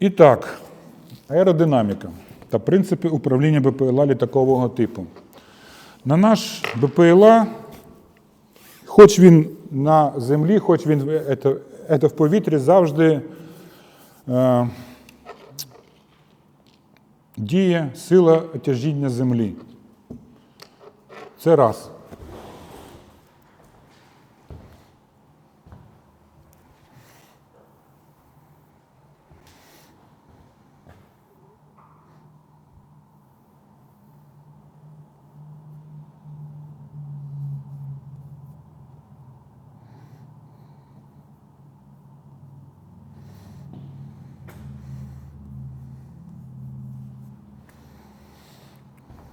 І так, аеродинаміка та принципи управління БПЛА літакового типу. На наш БПЛА, хоч він на землі, хоч він ето- ето в повітрі, завжди е, діє сила тяжіння землі. Це раз.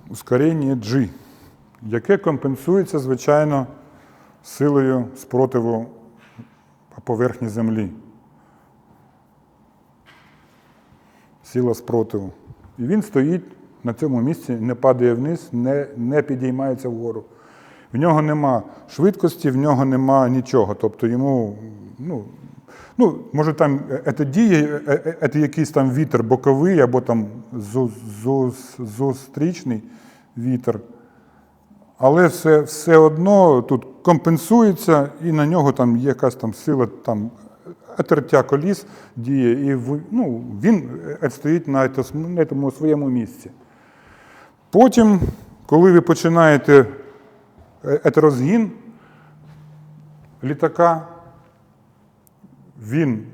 Ускорення G, яке компенсується, звичайно, силою спротиву по поверхні Землі. Сила спротиву. І він стоїть на цьому місці, не падає вниз, не, не підіймається вгору. В нього нема швидкості, в нього нема нічого. Тобто йому, ну, ну може там це е, це якийсь там вітер боковий або там зу- зу- зустрічний вітер. Але все, все одно тут компенсується, і на нього там є якась там сила, там тертя коліс діє, і ну, він е, стоїть на тому своєму місці. Потім, коли ви починаєте е, розгін літака, він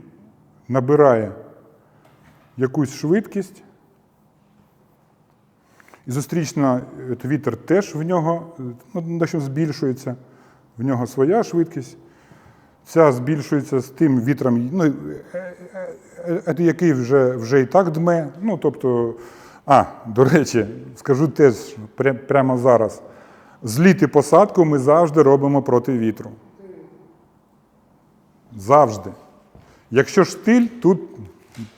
набирає якусь швидкість, і зустрічна е, вітер теж в нього е, ну, дещо збільшується, в нього своя швидкість. Ця збільшується з тим вітром, ну, е, який вже, вже і так дме. Ну, тобто, а, до речі, скажу теж прямо зараз. Зліт і посадку ми завжди робимо проти вітру. Завжди. Якщо штиль, тут,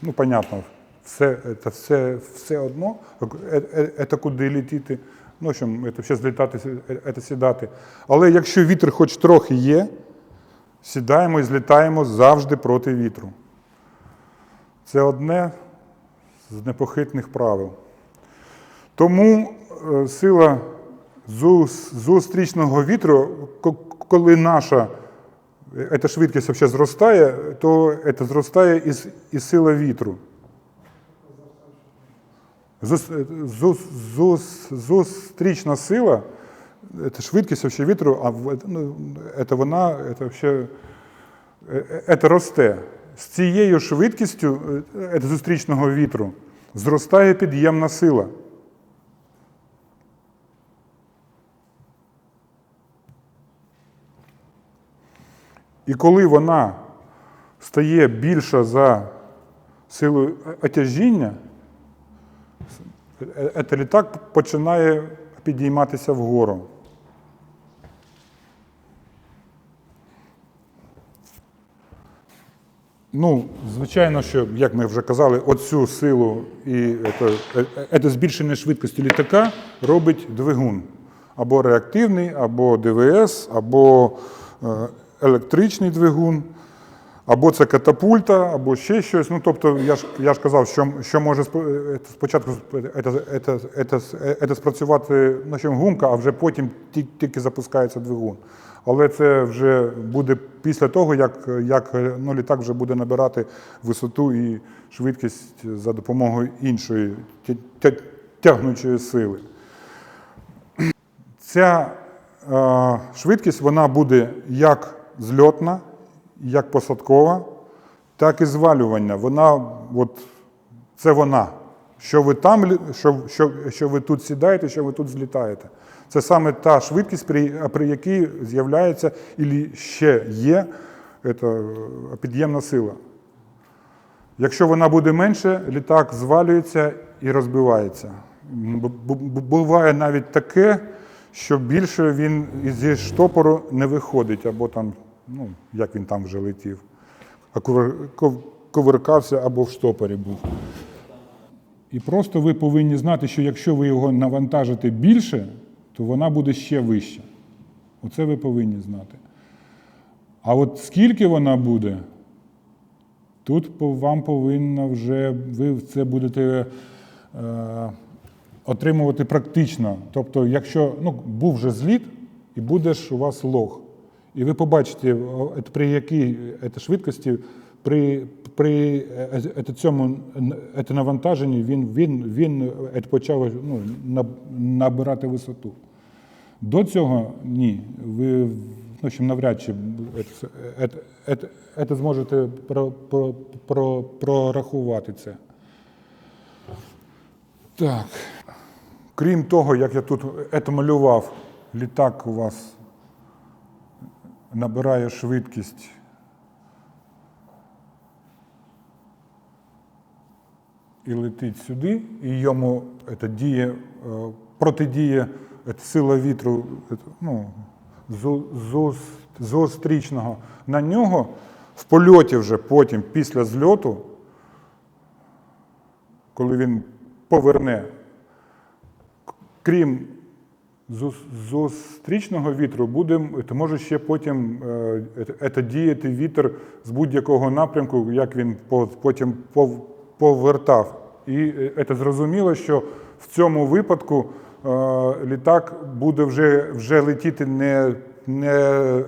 ну, понятно, все, це все, все одно, це куди летіти, ну, що це злітати, це сідати. Але якщо вітер хоч трохи є, сідаємо і злітаємо завжди проти вітру. Це одне з непохитних правил. Тому е, сила зустрічного вітру, коли наша е, ця швидкість вообще зростає, то це зростає і, і сила вітру. Зус, е, зус, зус, зустрічна сила, це швидкість вообще вітру, а ну, це вона це е, це росте. З цією швидкістю е, зустрічного вітру зростає під'ємна сила. І коли вона стає більша за силу отяжіння, цей літак починає підійматися вгору. Ну, звичайно, що, як ми вже казали, оцю силу і це збільшення швидкості літака робить двигун. Або реактивний, або ДВС, або е, електричний двигун, або це катапульта, або ще щось. Ну, тобто, я ж, я ж казав, що, що може е, спочатку е, це, спрацювати на чому гумка, а вже потім тільки запускається двигун. Але це вже буде після того, як, як ну, літак вже буде набирати висоту і швидкість за допомогою іншої тя- тя- тягнучої сили. Ця е, швидкість вона буде як зльотна, як посадкова, так і звалювання. Вона, от, це вона. Що ви там, що, що, що ви тут сідаєте, що ви тут злітаєте. Це саме та швидкість, при, при якій з'являється і ще є ета, під'ємна сила. Якщо вона буде менше, літак звалюється і розбивається. Буває навіть таке, що більше він зі штопору не виходить, або там, ну, як він там вже летів, а ковер- ков- ковиркався або в штопорі був. І просто ви повинні знати, що якщо ви його навантажите більше, то вона буде ще вища. Оце ви повинні знати. А от скільки вона буде, тут вам повинно вже, ви це будете е, отримувати практично. Тобто, якщо ну, був вже зліт, і буде ж у вас лог. І ви побачите, е, при якій е, швидкості, при, при е, е, цьому е, е, навантаженні він, він, він е, почав ну, набирати висоту. До цього ні. Ви в общем, навряд чи це зможете про, про, про, прорахувати це. Так. Крім того, як я тут це малював, літак у вас набирає швидкість. І летить сюди, і йому це діє, е, протидіє сила вітру ну, зустрічного. На нього в польоті вже потім, після зльоту, коли він поверне, крім зустрічного вітру, буде, то може ще потім е, діяти вітер з будь-якого напрямку, як він потім повертав. І це зрозуміло, що в цьому випадку е, літак буде вже, вже летіти не, не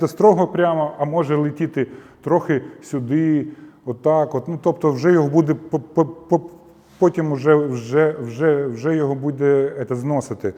це строго прямо, а може летіти трохи сюди, отак. От. Ну, тобто вже його буде по- потім вже, вже, вже, вже його буде це зносити.